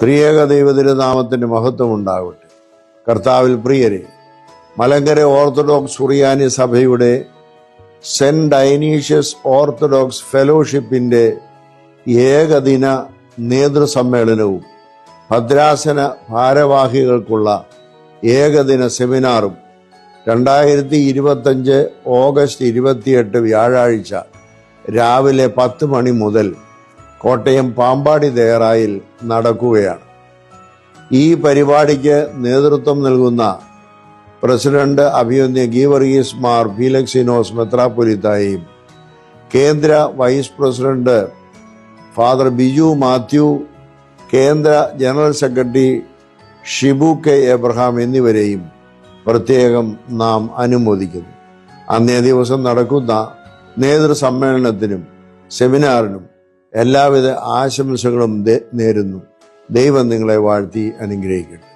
ത്രിയേക ദൈവതിരുനാമത്തിന്റെ മഹത്വം ഉണ്ടാകട്ടെ കർത്താവിൽ പ്രിയരെ മലങ്കര ഓർത്തഡോക്സ് സുറിയാനി സഭയുടെ സെന്റ് ഡൈനീഷ്യസ് ഓർത്തഡോക്സ് ഫെലോഷിപ്പിന്റെ ഏകദിന നേതൃസമ്മേളനവും ഭദ്രാസന ഭാരവാഹികൾക്കുള്ള ഏകദിന സെമിനാറും രണ്ടായിരത്തി ഇരുപത്തഞ്ച് ഓഗസ്റ്റ് ഇരുപത്തിയെട്ട് വ്യാഴാഴ്ച രാവിലെ പത്ത് മണി മുതൽ കോട്ടയം പാമ്പാടി ദേറായിൽ നടക്കുകയാണ്. ഈ പരിപാടിക്ക് നേതൃത്വം നൽകുന്ന പ്രസിഡന്റ് അഭിയന്യ ഗീവർഗീസ് മാർ ഫീലക്സിനോസ് മെത്രാപൊലിത്തായും കേന്ദ്ര vice president father Biju Mathew കേന്ദ്ര general secretary Shibu K Abraham എന്നിവരെയും പ്രത്യേകം നാം അനുമോദിക്കുന്നു. അന്നേ ദിവസം നടക്കുന്ന നേതൃസമ്മേളനത്തിനും സെമിനാറിനും എല്ലാവിധ ആശംസകളും നേരുന്നു. ദൈവം നിങ്ങളെ വാഴ്ത്തി അനുഗ്രഹിക്കട്ടെ.